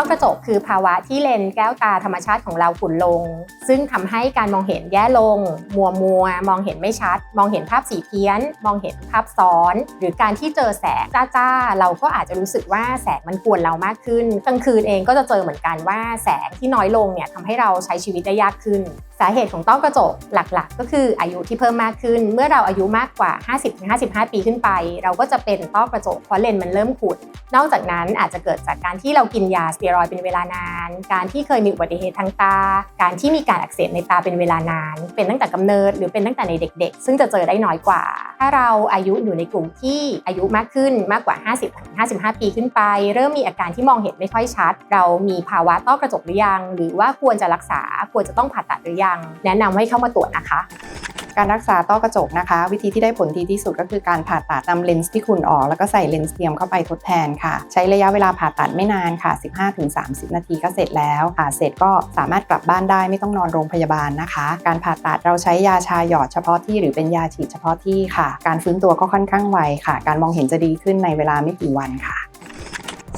ต้อกระจกคือภาวะที่เลนแก้วตาธรรมชาติของเราขุ่นลง ซึ่งทำให้การมองเห็นแย่ลง มัวมัว มองเห็นไม่ชัด มองเห็นภาพสีเพี้ยน มองเห็นภาพซ้อน หรือการที่เจอแสงจ้าๆ เราก็อาจจะรู้สึกว่าแสงมันกวนเรามากขึ้น กลางคืนเองก็จะเจอเหมือนกันว่าแสงที่น้อยลงเนี่ยทำให้เราใช้ชีวิตได้ยากขึ้น สาเหตุของต้อกระจกหลักๆ ก็คืออายุที่เพิ่มมากขึ้น เมื่อเราอายุมากกว่า 50-55 ปีขึ้นไป เราก็จะเป็นต้อกระจกเพราะเลนส์มันเริ่มขุ่นอกจากนั้นอาจจะเกิดจากการที่เรากินยาสเตียรอยเป็นเวลานาน การที่เคยมีอุบัติเหตุทางตา การที่มีการอักเสบในตาเป็นเวลานาน เป็นตั้งแต่กำเนิดหรือเป็นตั้งแต่ในเด็ก ๆ ซึ่งจะเจอได้น้อยกว่า ถ้าเราอายุอยู่ในกลุ่มที่อายุมากขึ้นมากกว่า 50-55 ปีขึ้นไป เริ่มมีอาการที่มองเห็นไม่ค่อยชัด เรามีภาวะต้อกระจกหรือยัง หรือว่าควรจะรักษาควรจะต้องผ่าตัดหรือยังแนะนำให้เข้ามาตรวจนะคะ การรักษาต้อกระจกนะคะ วิธีที่ได้ผลดีที่สุดก็คือการผ่าตัดนำเลนส์ที่คุณออก แล้วก็ใส่เลนส์เทียมเข้าไปทดแทนค่ะ ใช้ระยะเวลาผ่าตัดไม่นานค่ะ 15-30 นาทีก็เสร็จแล้วผ่าเสร็จก็สามารถกลับบ้านได้ไม่ต้องนอนโรงพยาบาลนะคะ การผ่าตัดเราใช้ยาชาหยอดเฉพาะที่หรือเป็นยาฉีดเฉพาะที่ค่ะ การฟื้นตัวก็ค่อนข้างไวค่ะ การมองเห็นจะดีขึ้นในเวลาไม่กี่วันค่ะ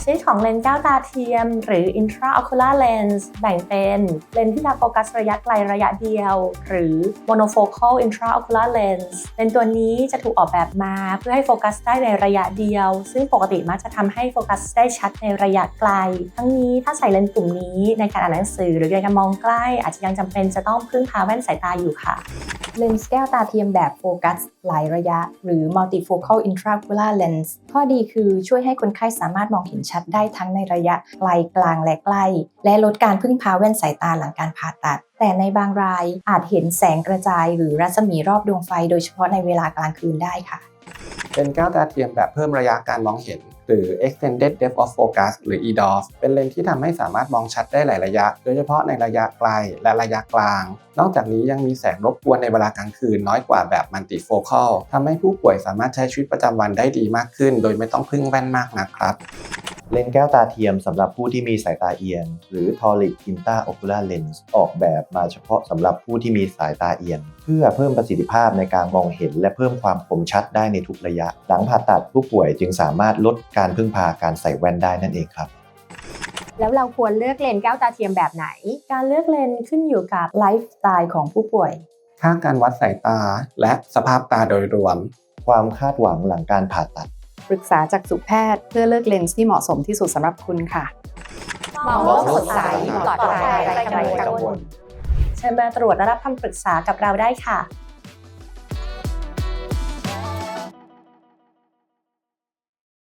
ชนิดของเลนส์แก้วตาเทียม หรือ intraocular lens แบ่งเป็นเลนส์ที่จะโฟกัสระยะไกลระยะเดียว หรือ monofocal intraocular lens เลนส์ตัวนี้จะถูกออกแบบมาเพื่อให้โฟกัสได้ในระยะเดียว ซึ่งปกติมักจะทำให้โฟกัสได้ชัดในระยะไกล ทั้งนี้ถ้าใส่เลนส์กลุ่มนี้ในการอ่านหนังสือ หรือในการมองใกล้ อาจจะยังจำเป็นจะต้องพึ่งพาแว่นสายตาอยู่ค่ะ เลนส์แก้วตาเทียมแบบโฟกัสหลายระยะ หรือ multifocal intraocular lens ข้อดีคือช่วยให้คนไข้สามารถมองเห็นชัดได้ทั้งในระยะไกลกลางและใกล้ และลดการพึ่งพาแว่นสายตาหลังการผ่าตัด แต่ในบางรายอาจเห็นแสงกระจาย หรือรัศมีรอบดวงไฟโดยเฉพาะในเวลากลางคืนได้ค่ะ เป็นแก้วตาเทียมแบบเพิ่มระยะการมองเห็น หรือ extended depth of focus หรือ EDOF เป็นเลนส์ที่ทำให้สามารถมองชัดได้หลายระยะ โดยเฉพาะในระยะไกลและระยะกลาง นอกจากนี้ยังมีแสงรบกวนในเวลากลางคืนน้อยกว่าแบบ multifocal ทำให้ผู้ป่วยสามารถใช้ชีวิตประจำวันได้ดีมากขึ้น โดยไม่ต้องพึ่งแว่นมากนักครับ เลนส์แก้วตาเทียมสำหรับผู้ที่มีสายตาเอียง หรือ Toric Intraocular Lens ออกแบบมาเฉพาะสำหรับผู้ที่มีสายตาเอียง เพื่อเพิ่มประสิทธิภาพในการมองเห็น และเพิ่มความคมชัดได้ในทุกระยะ หลังผ่าตัดผู้ป่วยจึงสามารถลดการพึ่งพาการใส่แว่นได้นั่นเองครับแล้วเราควรเลือกเลนส์แก้วตาเทียมแบบไหน การเลือกเลนส์ขึ้นอยู่กับไลฟ์สไตล์ของผู้ป่วย ค่าการวัดสายตาและสภาพตาโดยรวม ความคาดหวังหลังการผ่าตัด ปรึกษาจากสุแพทย์ เพื่อเลือกเลนส์ที่เหมาะสมที่สุดสำหรับคุณค่ะมองโลกสดใสปลอดภัยไร้กังวลเชิญมาตรวจและรับคำปรึกษากับเราได้ค่ะ